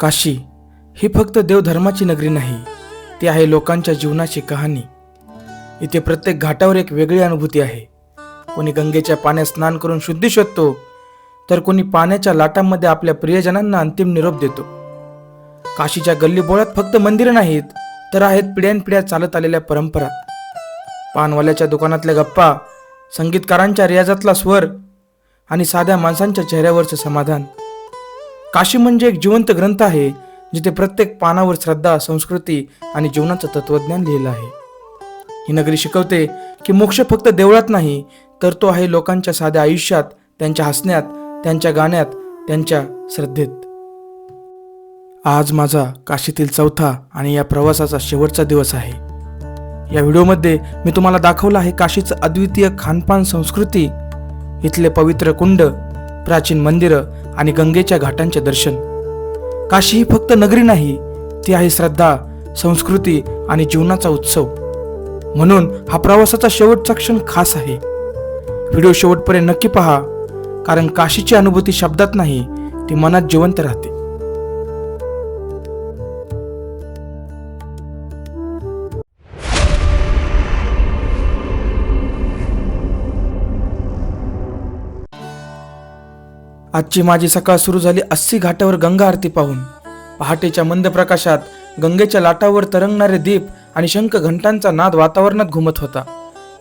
काशी ही फक्त देवधर्माची नगरी नाही ती आहे लोकांच्या जीवनाची कहाणी. इथे प्रत्येक घाटावर एक वेगळी अनुभूती आहे. कोणी गंगेच्या पाण्यात स्नान करून शुद्धी शोधतो तर कोणी पाण्याच्या लाटांमध्ये आपल्या प्रियजनांना अंतिम निरोप देतो. काशीच्या गल्लीबोळात फक्त मंदिरं नाहीत तर आहेत पिढ्यानपिढ्या चालत आलेल्या परंपरा. पानवाल्याच्या दुकानातल्या गप्पा संगीतकारांच्या रियाजातला स्वर आणि साध्या माणसांच्या चेहऱ्यावरचं समाधान. काशी म्हणजे एक जिवंत ग्रंथ आहे जिथे प्रत्येक पानावर श्रद्धा संस्कृती आणि जीवनाचं तत्वज्ञान लिहिलं आहे. ही नगरी शिकवते की मोक्ष फक्त देवळात नाही तर तो आहे लोकांच्या साध्या आयुष्यात त्यांच्या हसण्यात त्यांच्या गाण्यात त्यांच्या श्रद्धेत. आज माझा काशीतील चौथा आणि या प्रवासाचा शेवटचा दिवस आहे. या व्हिडिओमध्ये मी तुम्हाला दाखवलं आहे काशीचं अद्वितीय खानपान संस्कृती इथले पवित्र कुंड प्राचीन मंदिरं आणि गंगेच्या घाटांचे दर्शन. काशी ही फक्त नगरी नाही ती आहे श्रद्धा संस्कृती आणि जीवनाचा उत्सव. म्हणून हा प्रवासाचा शेवटचा क्षण खास आहे. व्हिडिओ शेवटपर्यंत नक्की पहा कारण काशीची अनुभूती शब्दात नाही ती मनात जिवंत राहते. आजची माझी सकाळ सुरू झाली अस्सी घाटावर गंगा आरती पाहून. पहाटेच्या मंद प्रकाशात गंगेच्या लाटावर तरंगणारे दीप आणि शंख घंटांचा नाद वातावरणात घुमत होता.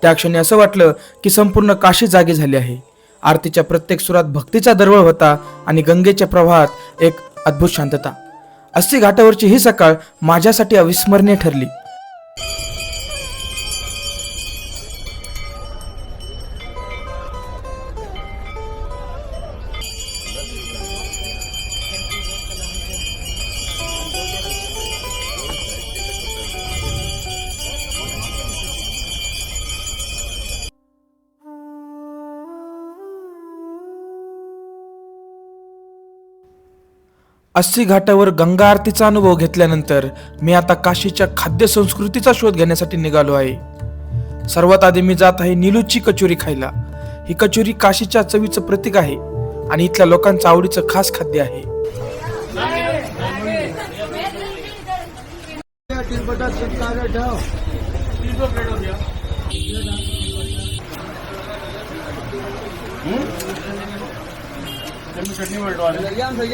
त्या क्षणी असं वाटलं की संपूर्ण काशी जागी झाली आहे. आरतीच्या प्रत्येक सुरात भक्तीचा दरवळ होता आणि गंगेच्या प्रवाहात एक अद्भुत शांतता. अस्सी घाटावरची ही सकाळ माझ्यासाठी अविस्मरणीय ठरली. अस्सी घाटावर गंगा आरतीचा अनुभव घेतल्यानंतर मी आता काशीच्या खाद्य संस्कृतीचा शोध घेण्यासाठी निघालो आहे. सर्वात आधी मी जात आहे निलूची कचोरी खायला. ही कचोरी काशीच्या चवीचं प्रतीक आहे आणि इथल्या लोकांचं आवडीचं खास खाद्य आहे.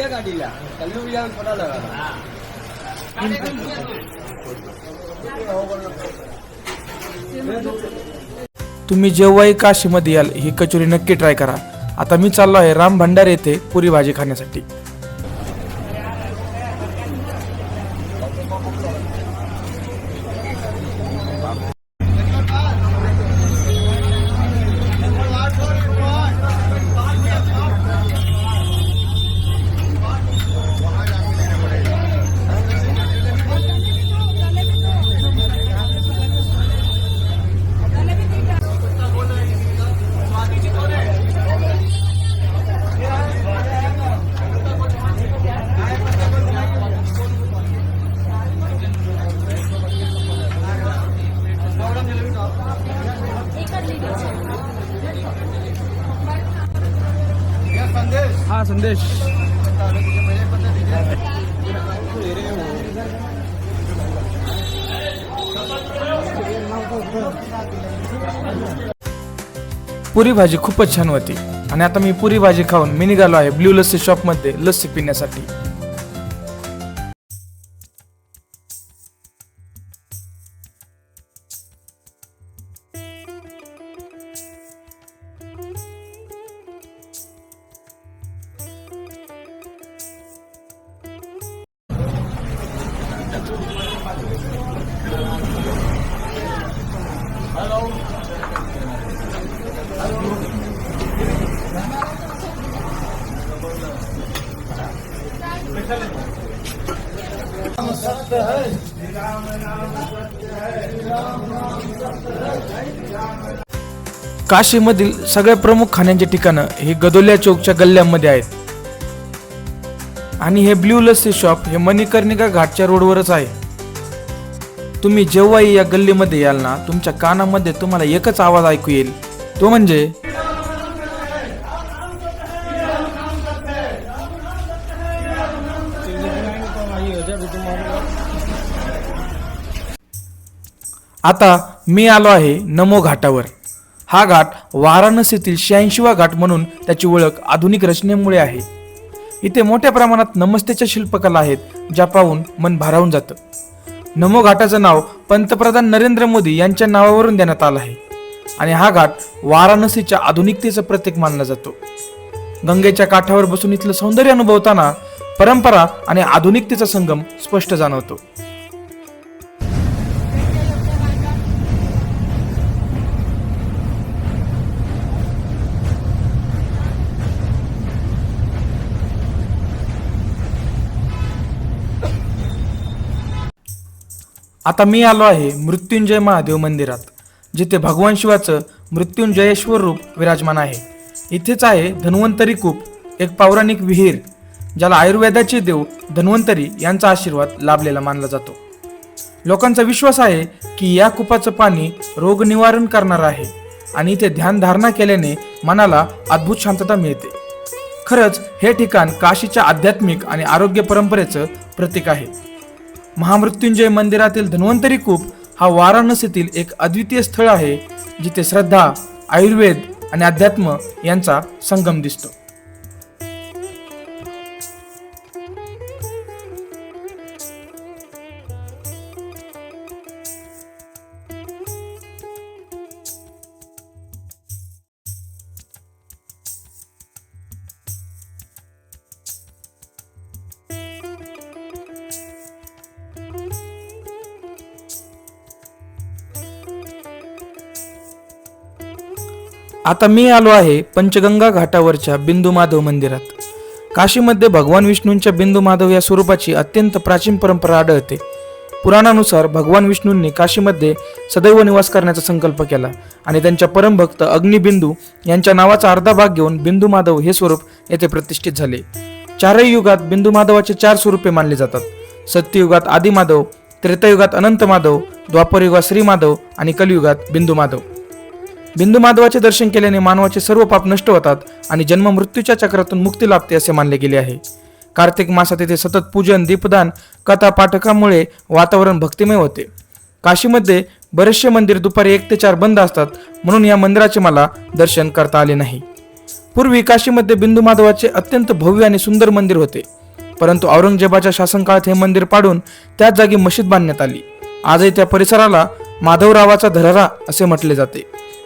गाडीला. कल्लू तुम्ही जेव्हाही काशीमध्ये याल ही कचोरी नक्की ट्राय करा. आता मी चाललो आहे राम भंडार येथे पुरी भाजी खाण्यासाठी. संदेश. पुरी भाजी खूपच छान होती. आणि आता मी पुरी भाजी खाऊन मी निघालो आहे ब्ल्यू लस्सी शॉपमध्ये लस्सी पिण्यासाठी. काशीमधील सगळ्या प्रमुख खाण्यांचे ठिकाणं ही गदोल्या चौकच्या गल्ल्यांमध्ये आहेत. आणि हे ब्ल्यू लस्सी शॉप हे मणिकर्णिका घाटच्या रोडवरच आहे. तुम्ही जेव्हाही या गल्लीमध्ये याल ना तुमच्या कानामध्ये तुम्हाला एकच आवाज ऐकू येईल. तो म्हणजे आता मी आलो आहे नमो घाटावर. हा घाट वाराणसीतील शहाऐंशीवा घाट म्हणून त्याची ओळख आधुनिक रचनेमुळे आहे. इथे मोठ्या प्रमाणात नमस्तेच्या शिल्पकला आहेत ज्या पाहून मन भारावून जातं. नमो घाटाचं नाव पंतप्रधान नरेंद्र मोदी यांच्या नावावरून देण्यात आलं आहे. आणि हा घाट वाराणसीच्या आधुनिकतेचं प्रतीक मानला जातो. गंगेच्या काठावर बसून इथलं सौंदर्य अनुभवताना परंपरा आणि आधुनिकतेचा संगम स्पष्ट जाणवतो. आता मी आलो आहे मृत्युंजय महादेव मंदिरात जिथे भगवान शिवाचं मृत्युंजयेश्वर रूप विराजमान आहे. इथेच आहे धन्वंतरी कूप एक पौराणिक विहीर ज्याला आयुर्वेदाचे देव धन्वंतरी यांचा आशीर्वाद लाभलेला मानला जातो. लोकांचा विश्वास आहे की या कुपाचं पाणी रोग निवारण करणार आहे आणि इथे ध्यानधारणा केल्याने मनाला अद्भुत शांतता मिळते. खरंच हे ठिकाण काशीच्या आध्यात्मिक आणि आरोग्य परंपरेचं प्रतीक आहे. महामृत्युंजय मंदिरातील धन्वंतरी कूप हा वाराणसीतील एक अद्वितीय स्थळ आहे जिथे श्रद्धा आयुर्वेद आणि अध्यात्म यांचा संगम दिसतो. आता मी आलो आहे पंचगंगा घाटावरच्या बिंदू माधव मंदिरात. काशीमध्ये भगवान विष्णूंच्या बिंदू माधव या स्वरूपाची अत्यंत प्राचीन परंपरा आढळते. पुराणानुसार भगवान विष्णूंनी काशीमध्ये सदैव निवास करण्याचा संकल्प केला आणि त्यांच्या परमभक्त अग्निबिंदू यांच्या नावाचा अर्धा भाग घेऊन बिंदू माधव हे स्वरूप येथे प्रतिष्ठित झाले. चारही युगात बिंदू माधवाचे चार स्वरूपे मानले जातात. सत्ययुगात आदिमाधव त्रेतयुगात त्रेतायुगात अनंत माधव द्वापरयुगात श्रीमाधव आणि कलियुगात बिंदू माधव बिंदू माधवाचे दर्शन केल्याने मानवाचे सर्व पाप नष्ट होतात आणि जन्म मृत्यूच्या चक्रातून मुक्ती लाभते असे मानले गेले आहे. कार्तिक मासात येथे सतत पूजन दीपदान कथा पाठकामुळे वातावरण भक्तिमय होते. काशीमध्ये बरेचसे मंदिर दुपारी एक ते चार बंद असतात म्हणून या मंदिराचे मला दर्शन करता आले नाही. पूर्वी काशीमध्ये बिंदू माधवाचे अत्यंत भव्य आणि सुंदर मंदिर होते. परंतु औरंगजेबाच्या शासनकाळात हे मंदिर पाडून त्याच जागी मशीद बांधण्यात आली. आजही त्या परिसराला माधवरावाचा धरारा असे म्हटले जाते.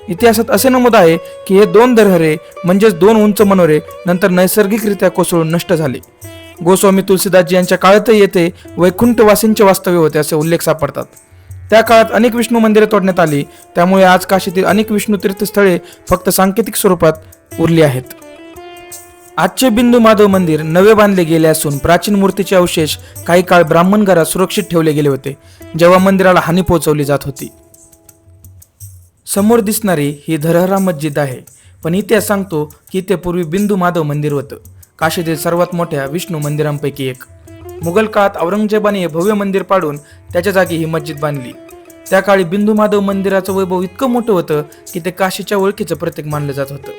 इतिहासात असे नमूद आहे की हे दोन दरहरे म्हणजेच दोन उंच मनोरे नंतर नैसर्गिकरित्या कोसळून नष्ट झाले. गोस्वामी तुलसीदासजी यांच्या काळातही येथे वैकुंठवासींचे वास्तव्य होते असे उल्लेख सापडतात. त्या काळात अनेक विष्णू मंदिरे तोडण्यात आली त्यामुळे आज काशीतील अनेक विष्णू तीर्थस्थळे फक्त सांकेतिक स्वरूपात उरली आहेत. आजचे बिंदू माधव मंदिर नवे बांधले गेले असून प्राचीन मूर्तीचे अवशेष काही काळ ब्राह्मण घरात सुरक्षित ठेवले गेले होते जेव्हा मंदिराला हानी पोहोचवली जात होती. समोर दिसणारी ही धरहरा मस्जिद आहे. पण इतिहास सांगतो की इथे पूर्वी बिंदू माधव मंदिर होतं. काशीतील सर्वात मोठ्या विष्णू मंदिरांपैकी एक. मुघल काळात औरंगजेबाने हे भव्य मंदिर पाडून त्याच्या जागी ही मस्जिद बांधली. त्या काळी बिंदू माधव मंदिराचं वैभव इतकं मोठं होतं की ते काशीच्या ओळखीचं प्रतीक मानलं जात होतं.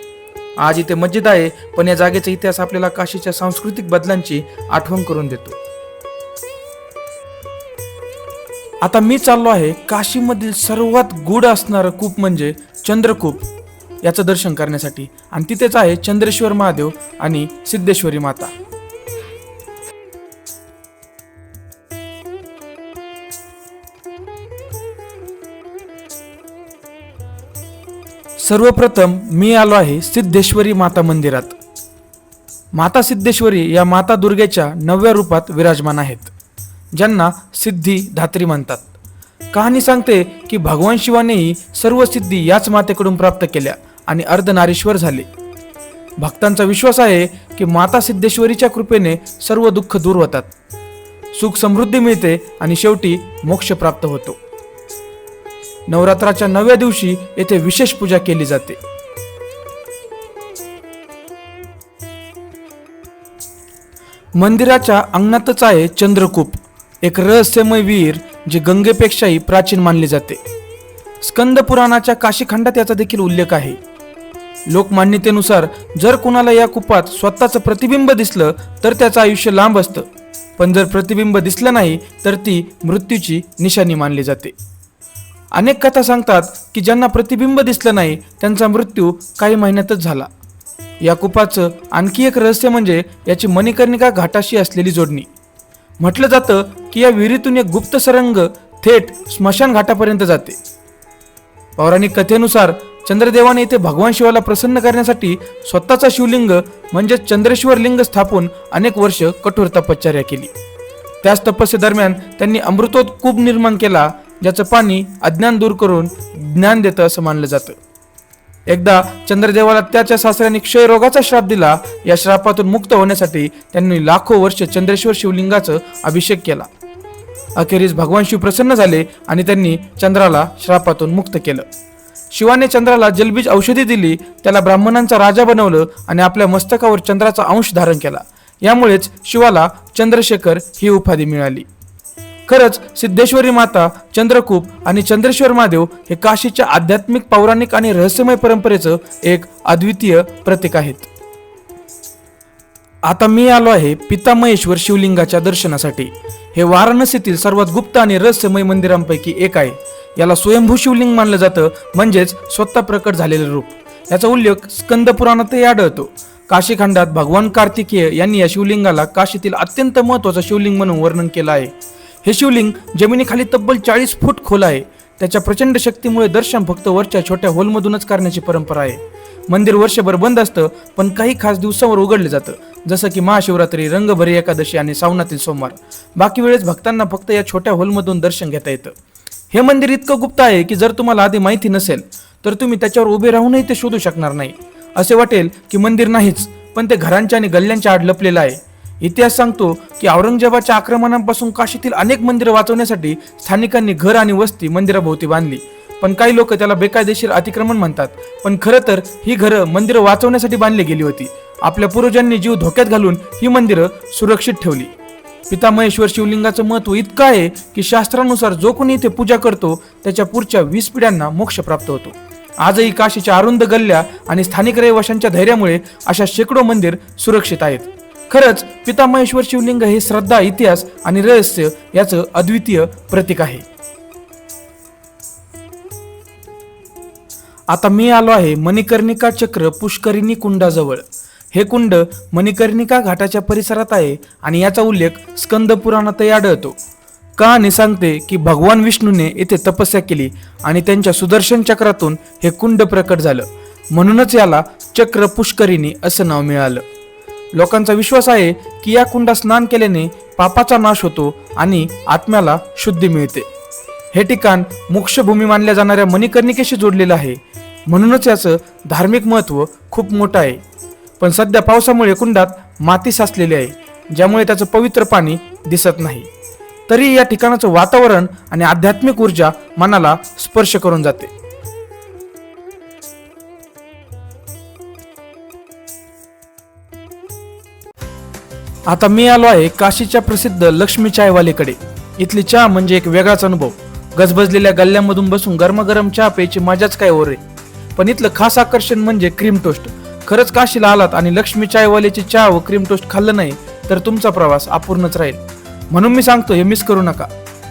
आज इथे मस्जिद आहे पण या जागेचा इतिहास आपल्याला काशीच्या सांस्कृतिक बदलांची आठवण करून देतो. आता मी चाललो आहे काशीमधील सर्वात गूढ असणारं कूप म्हणजे चंद्रकूप. याचं दर्शन करण्यासाठी. आणि तिथेच आहे चंद्रेश्वर महादेव आणि सिद्धेश्वरी माता. सर्वप्रथम मी आलो आहे सिद्धेश्वरी माता मंदिरात. माता सिद्धेश्वरी या माता दुर्गेच्या नव्या रूपात विराजमान आहेत. ज्यांना सिद्धी धात्री म्हणतात. कहाणी सांगते की भगवान शिवानेही सर्व सिद्धी याच मातेकडून प्राप्त केल्या आणि अर्धनारीश्वर झाले. भक्तांचा विश्वास आहे की माता सिद्धेश्वरीच्या कृपेने सर्व दुःख दूर होतात. सुख समृद्धी मिळते आणि शेवटी मोक्ष प्राप्त होतो. नवरात्राच्या नवव्या दिवशी येथे विशेष पूजा केली जाते. मंदिराच्या अंगणातच आहे चंद्रकूप. एक रहस्यमय विहीर जी गंगेपेक्षाही प्राचीन मानली जाते. स्कंद पुराणाच्या काशीखंडात याचा देखील उल्लेख आहे. लोकमान्यतेनुसार जर कुणाला या कुपात स्वतःचं प्रतिबिंब दिसलं तर त्याचं आयुष्य लांब असतं. पण जर प्रतिबिंब दिसलं नाही तर ती मृत्यूची निशाणी मानली जाते. अनेक कथा सांगतात की ज्यांना प्रतिबिंब दिसलं नाही त्यांचा मृत्यू काही महिन्यातच झाला. या कुपाचं आणखी एक रहस्य म्हणजे याची मणिकर्णिका घाटाशी असलेली जोडणी. म्हटलं जातं की या विहिरीतून एक गुप्त सरंग थेट स्मशान घाटापर्यंत जाते. पौराणिक कथेनुसार चंद्रदेवाने इथे भगवान शिवाला प्रसन्न करण्यासाठी स्वतःचा शिवलिंग म्हणजेच चंद्रेश्वर लिंग स्थापून अनेक वर्ष कठोर तपश्चर्या केली. त्याच तपस्येदरम्यान त्यांनी अमृतोत कूप निर्माण केला ज्याचं पाणी अज्ञान दूर करून ज्ञान देतं असं मानलं जातं. एकदा चंद्रदेवाला त्याच्या सासऱ्याने क्षयरोगाचा श्राप दिला या श्रापातून मुक्त होण्यासाठी त्यांनी लाखो वर्ष चंद्रेश्वर शिवलिंगाचं अभिषेक केला. अखेरीस भगवान शिव प्रसन्न झाले आणि त्यांनी चंद्राला श्रापातून मुक्त केलं. शिवाने चंद्राला जलबीज औषधी दिली त्याला ब्राह्मणांचा राजा बनवलं आणि आपल्या मस्तकावर चंद्राचा अंश धारण केला. यामुळेच शिवाला चंद्रशेखर ही उपाधी मिळाली. खरंच सिद्धेश्वरी माता चंद्रकूप आणि चंद्रेश्वर महादेव हे काशीच्या आध्यात्मिक पौराणिक आणि रहस्यमय परंपरेचं एक अद्वितीय प्रतीक आहेत. आता मी आलो आहे पितामहेश्वर शिवलिंगाच्या दर्शनासाठी. हे वाराणसीतील सर्वात गुप्त आणि रहस्यमय मंदिरांपैकी एक आहे. याला स्वयंभू शिवलिंग मानलं जातं म्हणजेच स्वतः प्रकट झालेलं रूप. याचा उल्लेख स्कंद पुराणातही आढळतो. काशीखंडात भगवान कार्तिकेय यांनी या शिवलिंगाला काशीतील अत्यंत महत्वाचं शिवलिंग म्हणून वर्णन केलं आहे. हे शिवलिंग जमिनीखाली तब्बल चाळीस फूट खोल आहे. त्याच्या प्रचंड शक्तीमुळे दर्शन फक्त वरच्या छोट्या होलमधूनच करण्याची परंपरा आहे. मंदिर वर्षभर बंद असतं पण काही खास दिवसांवर उघडलं जातं. जसं की महाशिवरात्री रंगभरी एकादशी आणि सावनातील सोमवार. बाकी वेळेस भक्तांना फक्त या छोट्या हॉलमधून दर्शन घेता येतं. हे मंदिर इतकं गुप्त आहे की जर तुम्हाला आधी माहिती नसेल तर तुम्ही त्याच्यावर उभे राहूनही ते शोधू शकणार नाही. असे वाटेल की मंदिर नाहीच पण ते घरांच्या आणि गल्ल्यांच्या आड लपलेलं आहे. इतिहास सांगतो की औरंगजेबाच्या आक्रमणांपासून काशीतील अनेक मंदिरं वाचवण्यासाठी स्थानिकांनी घर आणि वस्ती मंदिराभोवती बांधली. पण काही लोक त्याला बेकायदेशीर अतिक्रमण म्हणतात. पण खरं तर ही घरं मंदिरं वाचवण्यासाठी बांधली गेली होती. आपल्या पूर्वजांनी जीव धोक्यात घालून ही मंदिरं सुरक्षित ठेवली. पितामहेश्वर शिवलिंगाचं महत्त्व इतकं आहे की शास्त्रानुसार जो कोणी इथे पूजा करतो त्याच्या पुढच्या वीस पिढ्यांना मोक्ष प्राप्त होतो. आजही काशीच्या अरुंद गल्ल्या आणि स्थानिक रहिवाशांच्या धैर्यामुळे अशा शेकडो मंदिर सुरक्षित आहेत. खरंच पितामहेश्वर शिवलिंग हे श्रद्धा इतिहास आणि रहस्य याचं अद्वितीय प्रतीक आहे. आता मी आलो आहे मणिकर्णिका चक्र पुष्करिणी कुंडाजवळ. हे कुंड मणिकर्णिका घाटाच्या परिसरात आहे आणि याचा उल्लेख स्कंद पुराणातही आढळतो. कहाणी सांगते की भगवान विष्णूने येथे तपस्या केली आणि त्यांच्या सुदर्शन चक्रातून हे कुंड प्रकट झालं. म्हणूनच याला चक्र पुष्करिणी असं नाव मिळालं. लोकांचा विश्वास आहे की या कुंडात स्नान केल्याने पापाचा नाश होतो आणि आत्म्याला शुद्धी मिळते. हे ठिकाण मोक्षभूमी मानल्या जाणाऱ्या मणिकर्णिकेशी जोडलेलं आहे. म्हणूनच याचं धार्मिक महत्त्व खूप मोठं आहे. पण सध्या पावसामुळे कुंडात माती साचलेली आहे ज्यामुळे त्याचं पवित्र पाणी दिसत नाही. तरी या ठिकाणाचं वातावरण आणि आध्यात्मिक ऊर्जा मनाला स्पर्श करून जाते. आता मी आलो आहे काशीच्या प्रसिद्ध लक्ष्मी चायवालेकडे. इथली चहा म्हणजे एक वेगळाच अनुभव. गजबजलेल्या गल्ल्यांमधून बसून गरमागरम चहा प्यायची मजाच काय ओरे. पण इथलं खास आकर्षण म्हणजे क्रीम टोस्ट खरंच काशीला आलात आणि लक्ष्मी चायवाल्याची चहा व क्रीम टोस्ट खाल्लं नाही तर तुमचा प्रवास अपूर्णच राहील. म्हणून मी सांगतो हे मिस करू नका.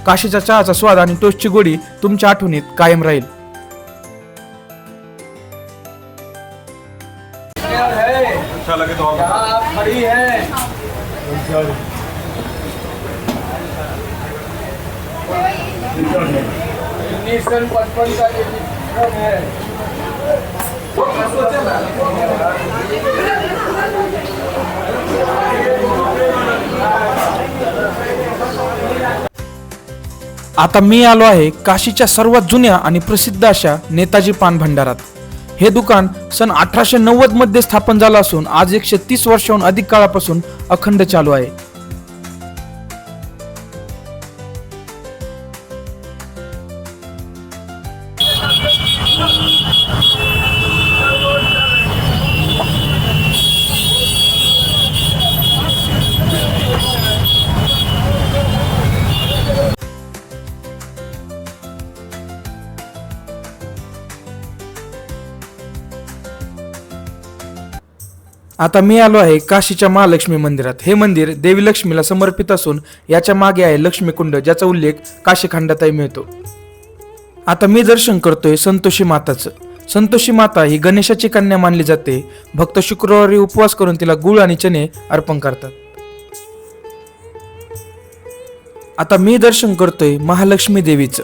काशीच्या चहाचा स्वाद आणि टोस्टची गोडी तुमच्या आठवणीत कायम राहील. क्या है? अच्छा. लगे तो उन्नीस सन पचपन का ये विक्रम है आता मी आलो आहे काशीच्या सर्वात जुन्या आणि प्रसिद्ध अशा नेताजी पान भंडारात हे दुकान सन अठराशे नव्वदमध्ये स्थापन झालं असून आज एकशे तीस वर्षाहून अधिक काळापासून अखंड चालू आहे. आता मी आलो आहे काशीच्या महालक्ष्मी मंदिरात. हे मंदिर देवी लक्ष्मीला समर्पित असून याच्या मागे आहे लक्ष्मीकुंड ज्याचा उल्लेख काशीखंडातही मिळतो. आता मी दर्शन करतोय संतोषी माताचं. संतोषी माता ही गणेशाची कन्या मानली जाते. भक्त शुक्रवारी उपवास करून तिला गुळ आणि चणे अर्पण करतात. आता मी दर्शन करतोय महालक्ष्मी देवीचं.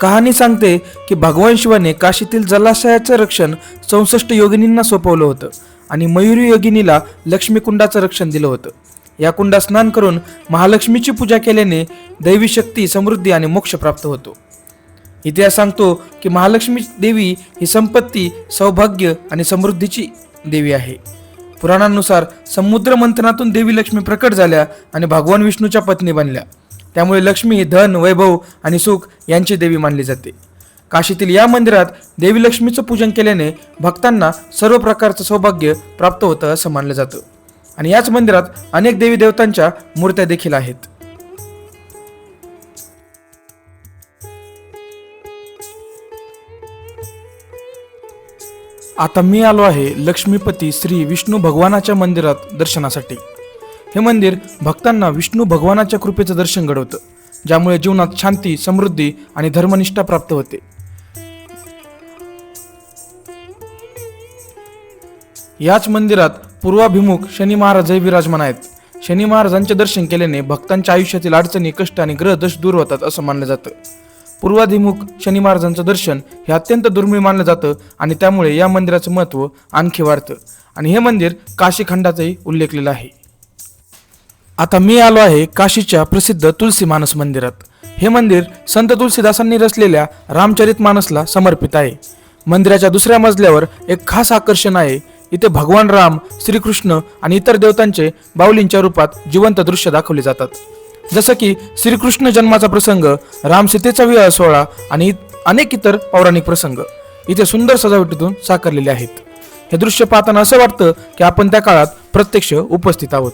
कहाणी सांगते की भगवान शिवाने काशीतील जलाशयाचं रक्षण चौसष्ट योगिनींना सोपवलं होतं. आणि मयुरी योगिनीला लक्ष्मीकुंडाचं रक्षण दिलं होतं. या कुंडात स्नान करून महालक्ष्मीची पूजा केल्याने दैवी शक्ती समृद्धी आणि मोक्ष प्राप्त होतो. इतिहास सांगतो की महालक्ष्मी देवी ही संपत्ती सौभाग्य आणि समृद्धीची देवी आहे. पुराणांनुसार समुद्र मंथनातून देवी लक्ष्मी प्रकट झाल्या आणि भगवान विष्णूच्या पत्नी बनल्या. त्यामुळे लक्ष्मी ही धन वैभव आणि सुख यांची देवी मानली जाते. काशीतील या मंदिरात देवी लक्ष्मीचं पूजन केल्याने भक्तांना सर्व प्रकारचं सौभाग्य प्राप्त होतं असं मानलं जातं. आणि याच मंदिरात अनेक देवी देवतांच्या मूर्त्या देखील आहेत. आता मी आलो आहे लक्ष्मीपती श्री विष्णू भगवानाच्या मंदिरात दर्शनासाठी. हे मंदिर भक्तांना विष्णू भगवानाच्या कृपेचं दर्शन घडवतं ज्यामुळे जीवनात शांती समृद्धी आणि धर्मनिष्ठा प्राप्त होते. याच मंदिरात पूर्वाभिमुख शनी महाराजही विराजमान आहेत. शनी महाराजांचे दर्शन केल्याने भक्तांच्या आयुष्यातील अडचणी कष्ट आणि ग्रहदोष दूर होतात असं मानलं जातं. पूर्वाभिमुख शनी महाराजांचं दर्शन हे अत्यंत दुर्मिळ मानलं जातं आणि त्यामुळे या मंदिराचं महत्त्व आणखी वाढतं. आणि हे मंदिर काशीखंडाचंही उल्लेखलेलं आहे. आता मी आलो आहे काशीच्या प्रसिद्ध तुलसी मानस मंदिरात. हे मंदिर संत तुलसीदासांनी रचलेल्या रामचरित मानसला समर्पित आहे. मंदिराच्या दुसऱ्या मजल्यावर एक खास आकर्षण आहे इथे भगवान राम श्रीकृष्ण आणि इतर देवतांचे बाहुलींच्या रूपात जिवंत दृश्य दाखवले जातात. जसं की श्रीकृष्ण जन्माचा प्रसंग राम सीतेचा विवाह सोहळा आणि अनेक इतर पौराणिक प्रसंग. इथे सुंदर सजावटीतून साकारलेले आहेत. हे दृश्य पाहताना असं वाटतं की आपण त्या काळात प्रत्यक्ष उपस्थित आहोत.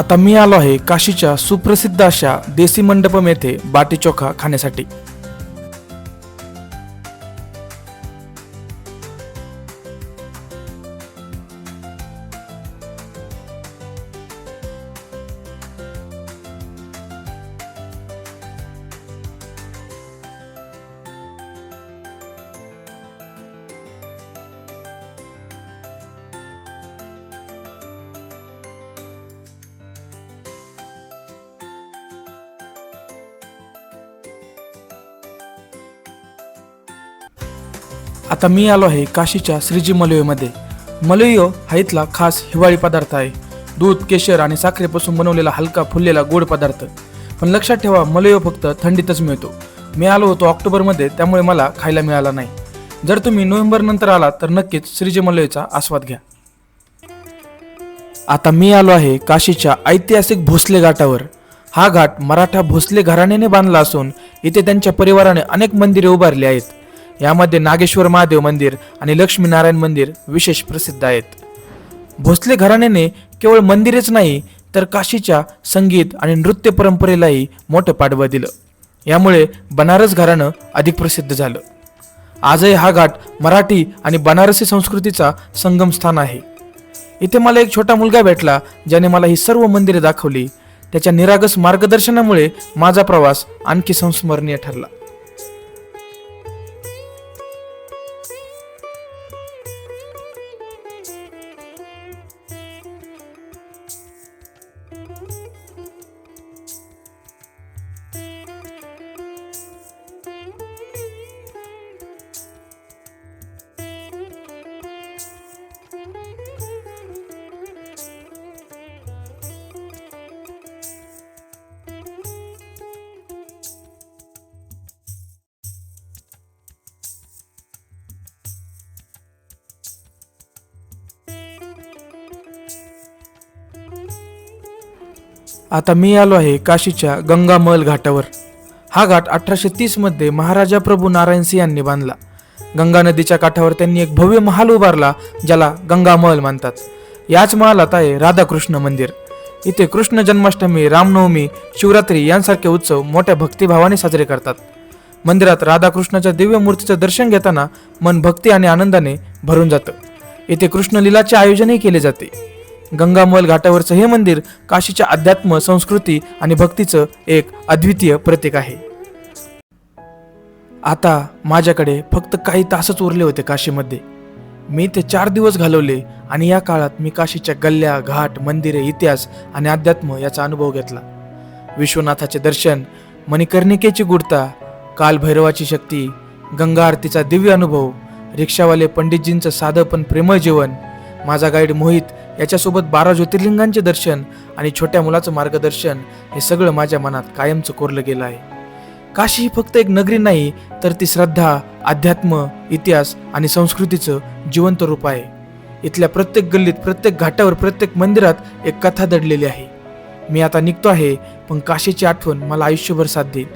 आता मी आलो आहे काशीच्या सुप्रसिद्ध अशा देसी मंडपम येथे बाटी चोखा खाण्यासाठी. आता मी आलो आहे काशीच्या श्रीजी मलयोमध्ये मलयो हा इथला खास हिवाळी पदार्थ आहे. दूध केशर आणि साखरेपासून बनवलेला हलका फुललेला गोड पदार्थ. पण लक्षात ठेवा मलयो फक्त थंडीतच मिळतो. मी आलो होतो ऑक्टोबरमध्ये त्यामुळे मला खायला मिळाला नाही. जर तुम्ही नोव्हेंबर नंतर आलात तर नक्कीच श्रीजी मलयोचा आस्वाद घ्या. आता मी आलो आहे काशीच्या ऐतिहासिक भोसले घाटावर. हा घाट मराठा भोसले घराण्याने बांधला असून इथे त्यांच्या परिवाराने अनेक मंदिरे उभारली आहेत. यामध्ये नागेश्वर महादेव मंदिर आणि लक्ष्मीनारायण मंदिर विशेष प्रसिद्ध आहेत. भोसले घराण्याने केवळ मंदिरेच नाही तर काशीच्या संगीत आणि नृत्य परंपरेलाही मोठं पाठबळ दिलं. यामुळे बनारस घराणं अधिक प्रसिद्ध झालं. आजही हा घाट मराठी आणि बनारसी संस्कृतीचा संगम स्थान आहे. इथे मला एक छोटा मुलगा भेटला ज्याने मला ही सर्व मंदिरे दाखवली. त्याच्या निरागस मार्गदर्शनामुळे माझा प्रवास आणखी संस्मरणीय ठरला. आता मी आलो आहे काशीच्या गंगामल घाटावर. हा घाट अठराशे तीसमध्ये महाराजा प्रभू नारायण सिंह यांनी बांधला. गंगा नदीच्या काठावर त्यांनी एक भव्य महाल उभारला ज्याला गंगामहल म्हणतात याच महालात आहे राधाकृष्ण मंदिर. इथे कृष्ण जन्माष्टमी रामनवमी शिवरात्री यांसारखे उत्सव मोठ्या भक्तिभावाने साजरे करतात. मंदिरात राधाकृष्णाच्या दिव्य मूर्तीचं दर्शन घेताना मन भक्ती आणि आनंदाने भरून जातं. येथे कृष्णलीलाचे आयोजनही केले जाते. गंगामल घाटावरचं हे मंदिर काशीच्या अध्यात्म संस्कृती आणि भक्तीचं एक अद्वितीय प्रतीक आहे. आता माझ्याकडे फक्त काही तासच उरले होते काशीमध्ये. मी ते चार दिवस घालवले आणि या काळात मी काशीच्या गल्ल्या घाट मंदिरे इतिहास आणि अध्यात्म याचा अनुभव घेतला. विश्वनाथाचे दर्शन मणिकर्णिकेची गुढता कालभैरवाची शक्ती गंगा आरतीचा दिव्य अनुभव रिक्षावाले पंडितजींचं साधं पण प्रेमळ जीवन माझा गाईड मोहित याच्यासोबत बारा ज्योतिर्लिंगांचे दर्शन आणि छोट्या मुलाचं मार्गदर्शन हे सगळं माझ्या मनात कायमचं कोरलं गेलं आहे. काशी ही फक्त एक नगरी नाही तर ती श्रद्धा अध्यात्म इतिहास आणि संस्कृतीचं जिवंत रूप आहे. इथल्या प्रत्येक गल्लीत प्रत्येक घाटावर प्रत्येक मंदिरात एक कथा दडलेली आहे. मी आता निघतो आहे पण काशीची आठवण मला आयुष्यभर साथ देईल.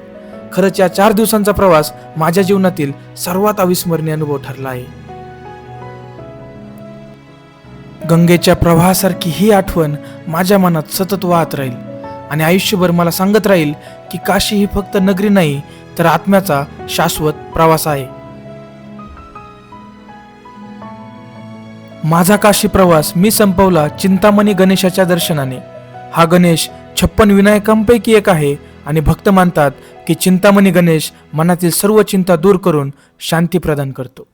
खरंच या चार दिवसांचा प्रवास माझ्या जीवनातील सर्वात अविस्मरणीय अनुभव ठरला आहे. गंगेच्या प्रवाहासारखी ही आठवण माझ्या मनात सतत वाहत राहील. आणि आयुष्यभर मला सांगत राहील की काशी ही फक्त नगरी नाही तर आत्म्याचा शाश्वत प्रवास आहे. माझा काशी प्रवास मी संपवला चिंतामणी गणेशाच्या दर्शनाने. हा गणेश छप्पन विनायकांपैकी एक आहे आणि भक्त मानतात की चिंतामणी गणेश मनातील सर्व चिंता दूर करून शांती प्रदान करतो.